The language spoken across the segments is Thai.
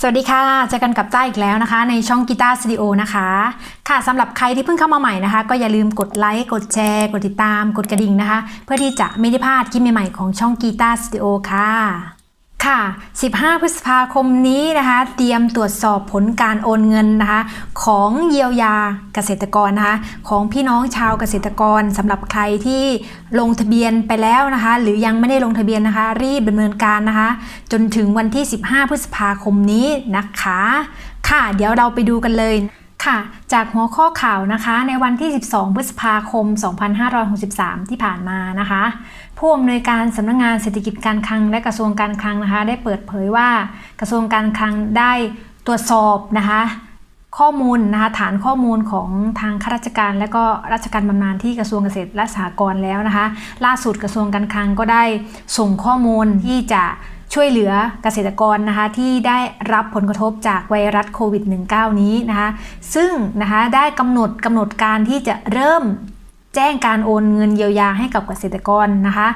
สวัสดีค่ะเจอกันกับจ้าอีกแล้วนะคะ ในช่องกีตาร์สตูดิโอนะคะ ค่ะสำหรับใครที่เพิ่งเข้ามาใหม่นะคะ ก็อย่าลืมกดไลค์กดแชร์ กดติดตาม กดกระดิ่งนะคะ เพื่อที่จะไม่ได้พลาดคลิปใหม่ๆของช่องกีตาร์สตูดิโอค่ะ ค่ะ 15 พฤษภาคมนี้นะคะ เตรียมตรวจสอบผลการโอนเงินนะคะ ของเยียวยาเกษตรกรนะคะ ของพี่น้องชาวเกษตรกรสำหรับใครที่ลงทะเบียนไปแล้วนะคะ หรือยังไม่ได้ลงทะเบียนนะคะ รีบดำเนินการนะคะ จนถึงวันที่ 15 พฤษภาคมนี้นะคะ ค่ะ เดี๋ยวเราไปดูกันเลย ค่ะ จากหัวข้อข่าวนะคะ ในวันที่ 12 พฤษภาคม 2563 ที่ผ่านมานะคะ ผู้อำนวยการสำนักงงานเศรษฐกิจการคลังและกระทรวงการคลังนะคะ ได้เปิดเผยว่ากระทรวงการคลังได้ตรวจสอบนะคะข้อมูลนะคะฐานข้อมูลของทางข้าราชการ และก็ราชการบำนาญที่กระทรวงเกษตรและสหกรณ์แล้วนะคะ ล่าสุดกระทรวงการคลังก็ได้ส่งข้อมูลที่จะ ช่วยเหลือเกษตรกรนะคะที่ได้รับผลกระทบจากไวรัสโควิด -19 นี้นะคะซึ่งนะคะได้กำหนดกำหนดการที่จะเริ่มแจ้งการโอนเงินเยียวยาให้กับเกษตรกรนะคะ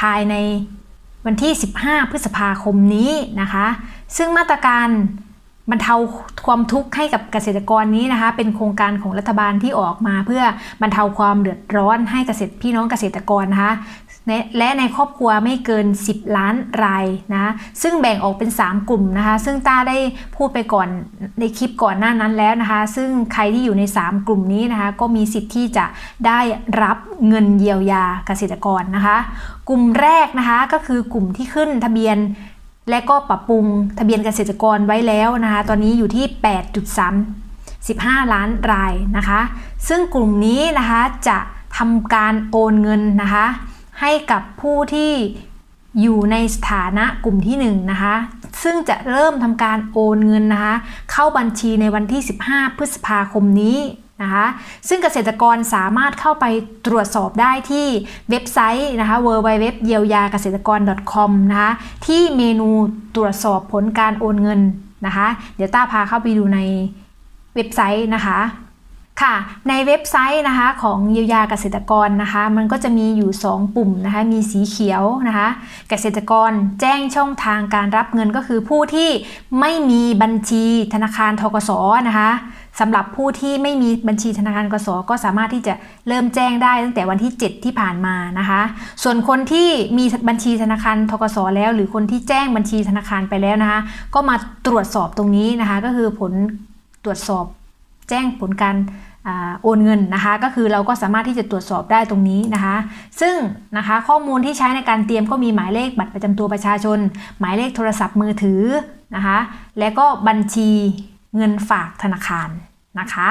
ภายในวันที่ 15 พฤษภาคมนี้นะคะ ซึ่งมาตรการบรรเทาความทุกข์ให้กับเกษตรกรนี้นะคะ เป็นโครงการของรัฐบาลที่ออกมาเพื่อบรรเทาความเดือดร้อนให้เกษตรพี่น้องเกษตรกรนะคะ และในครอบครัวไม่เกิน 10 ล้านรายนะซึ่งแบ่งออกเป็น 3 กลุ่มนะคะซึ่งต้าได้พูดไปก่อนในคลิปก่อนหน้านั้นแล้วนะคะ ซึ่งใครที่อยู่ใน 3 กลุ่มนี้นะคะก็มีสิทธิ์ที่จะได้รับเงินเยียวยาเกษตรกรนะคะ กลุ่มแรกนะคะก็คือกลุ่มที่ขึ้นทะเบียนและก็ปรับปรุงทะเบียนเกษตรกรไว้แล้วนะคะ ตอนนี้อยู่ที่ 8.3 15 ล้านรายนะคะ ซึ่งกลุ่มนี้นะคะจะทำการโอนเงินนะคะ ให้กับผู้ที่อยู่ในสถานะกลุ่มที่1นนะคะ ซึ่งจะเริ่มทำการโอนเงินนะคะ เข้าบัญชีในวันที่ 15 พฤษภาคมนี้นะคะ ซึ่งเกษตรกรสามารถเข้าไปตรวจสอบได้ที่เว็บไซต์นะคะ www เยียวยาเกษตรกร .com นะคะ ที่เมนูตรวจสอบผลการโอนเงินนะคะ เดี๋ยวต้าพาเข้าไปดูในเว็บไซต์นะคะ ค่ะ ในเว็บไซต์นะคะของเยียวยาเกษตรกรนะคะ มันก็จะมีอยู่ 2 ปุ่มนะคะ มีสีเขียวนะคะ เกษตรกรแจ้งช่องทางการรับเงินก็คือผู้ที่ไม่มีบัญชีธนาคารทกสนะคะสำหรับผู้ที่ไม่มีบัญชีธนาคารกสก็สามารถที่จะเริ่มแจ้งได้ตั้งแต่วันที่ 7 ที่ผ่านมานะคะ ส่วนคนที่มีบัญชีธนาคารทกสแล้ว หรือคนที่แจ้งบัญชีธนาคารไปแล้วนะคะ ก็มาตรวจสอบตรงนี้นะคะ ก็คือผลตรวจสอบ แจ้งผลการโอนเงินนะคะ ก็คือเราก็สามารถที่จะตรวจสอบได้ตรงนี้นะคะ ซึ่งนะคะข้อมูลที่ใช้ในการเตรียมก็มีหมายเลขบัตรประจำตัวประชาชน หมายเลขโทรศัพท์มือถือนะคะ และก็บัญชีเงินฝากธนาคารนะคะ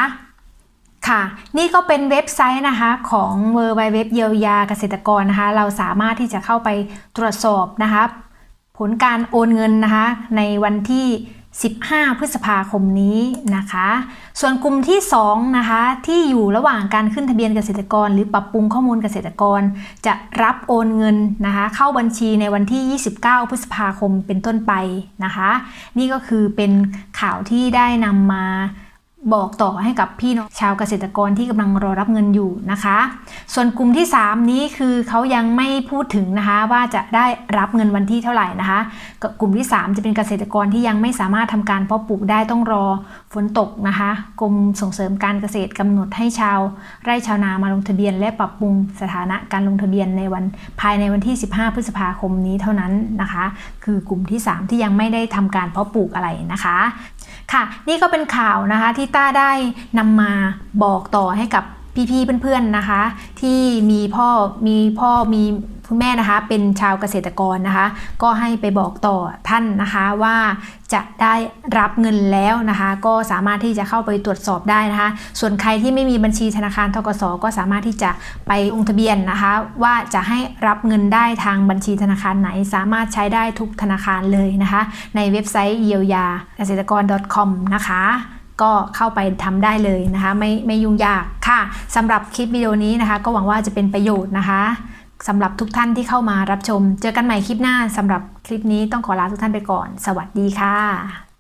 ค่ะนี่ก็เป็นเว็บไซต์นะคะของเวอร์ไวเว็บเยียวยาเกษตรกรนะคะ เราสามารถที่จะเข้าไปตรวจสอบนะคะ ผลการโอนเงินนะคะในวันที่ 15 พฤษภาคมนี้นะคะ ส่วนกลุ่มที่2นะคะที่อยู่ระหว่างการขึ้นทะเบียนเกษตรกร หรือปรับปรุงข้อมูลเกษตรกร จะรับโอนเงินนะคะเข้าบัญชีในวันที่ 29 พฤษภาคมเป็นต้นไปนะคะ นี่ก็คือเป็นข่าวที่ได้นำมา บอกต่อให้กับพี่น้องชาวเกษตรกรที่กำลังรอรับเงินอยู่นะคะ ส่วนกลุ่มที่ 3 นี้คือเขายังไม่พูดถึงนะคะว่าจะได้รับเงินวันที่เท่าไหร่นะคะ กลุ่มที่ 3 จะเป็นเกษตรกรที่ยังไม่สามารถทำการเพาะปลูกได้ต้องรอฝนตกนะคะ กรมส่งเสริมการเกษตรกำหนดให้ชาว ไร่ชาวนามาลงทะเบียน และปรับปรุงสถานะการลงทะเบียนในวันภายในวันที่ 15 พฤษภาคมนี้เท่านั้นนะคะ คือกลุ่มที่ 3 ที่ยังไม่ได้ทำการเพาะปลูกอะไรนะคะ ค่ะ นี่ก็เป็นข่าวนะคะที่ต้าได้นำมาบอกต่อให้กับพี่ๆเพื่อนๆนะคะ ที่มีพ่อมีพ่อมี คุณแม่นะคะ เป็นชาวเกษตรกรนะคะ ก็ให้ไปบอกต่อท่านนะคะว่าจะได้รับเงินแล้วนะคะ ก็สามารถที่จะเข้าไปตรวจสอบได้นะคะ ส่วนใครที่ไม่มีบัญชีธนาคารทกสก็สามารถที่จะไปลงทะเบียนนะคะ ว่าจะให้รับเงินได้ทางบัญชีธนาคารไหน สามารถใช้ได้ทุกธนาคารเลยนะคะ ในเว็บไซต์เยียวยาเกษตรกร .com นะคะก็เข้าไปทำได้เลยนะคะ ไม่ไม่ยุ่งยากค่ะสำหรับคลิปวิดีโอนี้นะคะ ก็หวังว่าจะเป็นประโยชน์นะคะ สำหรับทุกท่านที่เข้ามารับชม เจอกันใหม่คลิปหน้าสำหรับคลิปนี้ต้องขอลาทุกท่านไปก่อน สวัสดีค่ะ